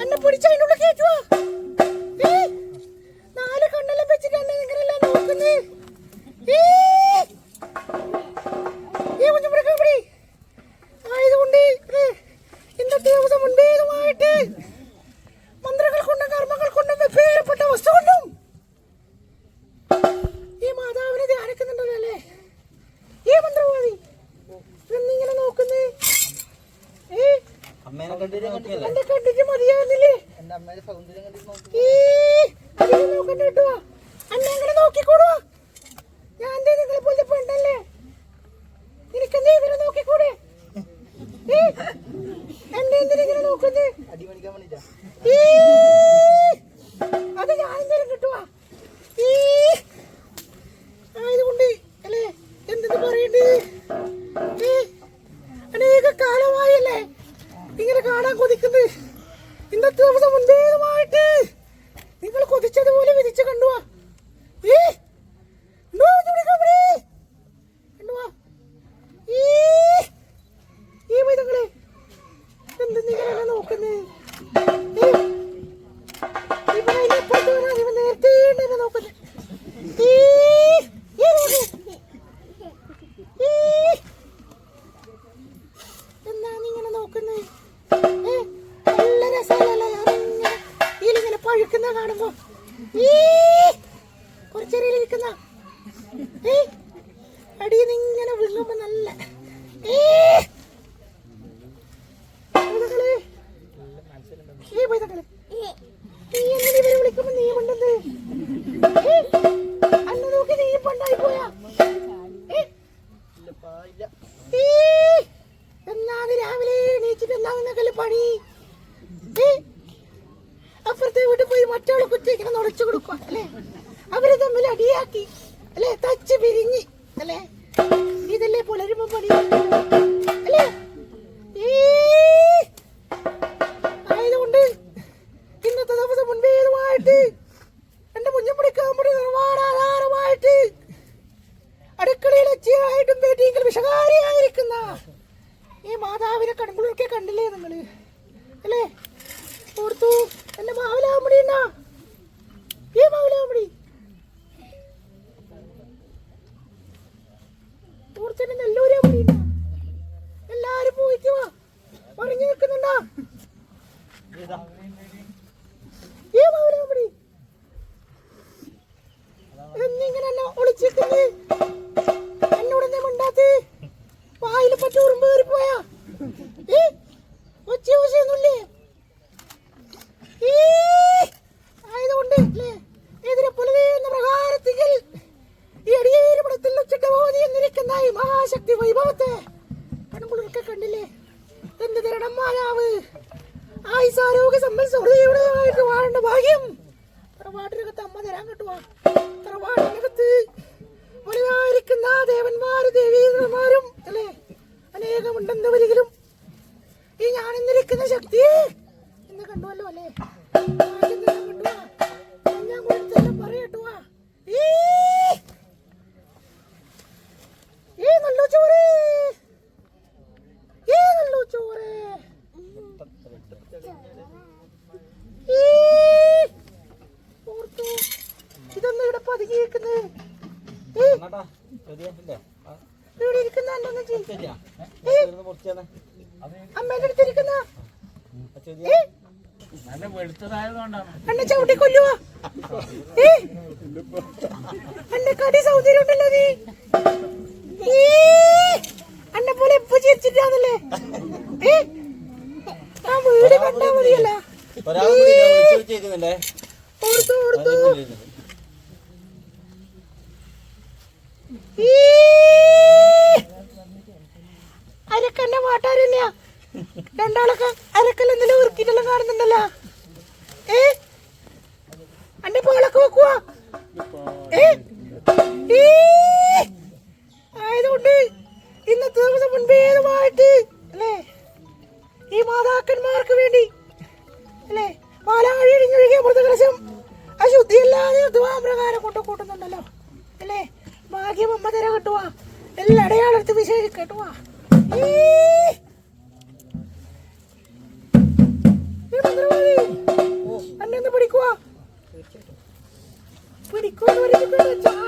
എന്നെ പിടിച്ച് കയറ്റുവാ ഏ നാല് കണ്ണെല്ലാം വെച്ചിട്ട് എന്നെ നിങ്ങളെല്ലാം നോക്കുന്നേ ആയതുകൊണ്ട് ഇന്നത്തെ ദിവസം മുൻപേതുമായിട്ട് മന്ത്രങ്ങൾ കൊണ്ടും കർമ്മങ്ങൾ കൊണ്ടും പേരപ്പെട്ട വസ്തു കൊണ്ടും ഈ മാതാവിനെ ധ്യാനിക്കുന്നുണ്ടല്ലോ അല്ലേ ഈ മന്ത്രവാദി ഇങ്ങനെ നോക്കുന്നേ ഏ അമ്മേനെ കണ്ടിട്ട് നോക്കിയല്ലേ എന്റെ കണ്ടിട്ട് മതിയാകുന്നില്ലേ നോക്കിക്കൂടുവാ ഞാൻ നിങ്ങളെ പോലെ പെണ്ണല്ലേ? നിനക്കെന്തേ ഇവരെ നോക്കിക്കൂടെ? എന്നെ എന്തിനാ ഇങ്ങനെ നോക്കുന്നേ അടി മേടിക്കാൻ വേണ്ടിട്ടാ. ഈ അത് ഞാൻ എന്തേലും കിട്ടുവാ? നീ പണ്ടായി പോയാ. ഏ ഇല്ലപ്പാ ഇല്ല ഈ എന്നാത് രാവിലെ എണീച്ചിട്ട് എന്നാ നിങ്ങൾക്കല്ലേ പണി? അപ്പുറത്തെ വീട്ടിൽ പോയി മറ്റവളെ കുറ്റി ഇങ്ങനെ നുടച്ചു കൊടുക്കുക അല്ലേ? അവർ തമ്മിൽ അടിയാക്കി അല്ലേ? തച്ച് പിരിഞ്ഞ് അല്ലേ? ഇതല്ലേ പുലരുമ്പോ പണി? അല്ലേ? ആയതുകൊണ്ട് ഇന്നത്തെ ദിവസം മുൻപേതുമായിട്ട് എന്റെ മുഞ്ഞപ്പിടിക്കാമ്പടി നിർമ്മാണാധാരമായിട്ട് അടുക്കളയിൽ അച്ചിയായിട്ടും പേറ്റിയെങ്കിൽ വിഷകാരിയായിരിക്കുന്ന ഈ മാതാവിനെ കൺകുളിർക്കെ കണ്ടില്ലേ നിങ്ങൾ? അല്ലേ? ഓർത്തു? എന്റെ മാവിലാമ്പടി എന്നാ? ഈ മാവിലാമ്പടി ഓർച്ചെന്നെ നെല്ലൂരാമ്പടി എല്ലാരും പോയിട്ട് വാ. പറഞ്ഞു നിൽക്കുന്നുണ്ടാ? ഈ മാവിലാമ്പടി എന്നിങ്ങനെ എന്നെ ഒളിച്ചിരിക്കുന്നേ എന്നോട് എന്നെ മിണ്ടാത്തേ? വായിൽ പറ്റി ഉറുമ്പ് കയറിപ്പോയാ? ഏ ഒച്ച ഊശയൊന്നുമില്ലേ ഈ ആയതുകൊണ്ട് അല്ലേ എതിരെ പുലവേ എന്ന പ്രകാരത്തിൽ ഈ അടിയേരുപടത്തിൽ ഉച്ചിട്ട ബോധി എന്നിരിക്കുന്ന ഈ വൈഭവത്തെ കൺകുളിർക്കെ കണ്ടില്ലേ? എന്ത് തരണം മാതാവ്? ആയുസാരോഗ്യ സമ്പൽസമൃദ്ധിയുടെയായിട്ട് വാഴേണ്ട ഭാഗ്യം. തറവാട്ടിനകത്ത് അമ്മ തരാൻ കിട്ടുവാ. തറവാട്ടിനകത്ത് വലുതായിരിക്കുന്ന ദേവന്മാരും ദേവീന്ദ്രന്മാരും അല്ലേ? അനേകമുണ്ടെന്ന് വരികിലും ഈ ഞാൻ ഇന്നിരിക്കുന്ന ശക്തി ഇതൊന്നും ഇവിടെ പതുങ്ങിയിരിക്കുന്നത് ഇവിടെ ഇരിക്കുന്ന അമ്മേന്റെ അടുത്തിരിക്കുന്ന എന്നെ ചവിട്ടി കൊല്ലുവോ? ഏ? എന്റെ കടി സൗന്ദര്യം ഉണ്ടല്ലോ നീ എന്നെ പോലെ എപ്പോ ചിരിച്ചിട്ടാന്നല്ലേ? ഏ? ആ വീട് കണ്ടാ മതിയല്ല. ഒരാൾ കൂടി ഞാൻ വിളിച്ചു വെച്ചേക്കുന്നുണ്ടേ ഓർത്തു ഓർത്തു. അതിനുള്ളിൽ. ഈ അരക്കന്നെ മാട്ടാരന്നെയാ രണ്ടാളൊക്കെ അരക്കല്ല എന്തെല്ലാം ഉറുക്കിട്ടെല്ലാം കാണുന്നുണ്ടല്ലോ. ഏ? അന്റെ പോളൊക്കെ വെക്കുവാ. ഏ? അശുദ്ധിയല്ലാതെ കൊണ്ട് കൂട്ടുന്നുണ്ടല്ലോ. അല്ലേ? ഭാഗ്യം അമ്മ തര കിട്ടുവാ എല്ലാ അടയാളത്ത് വിശേഷം കേട്ടുക പിടിക്കുക പിടിക്കുക പിടിക്കുവാ?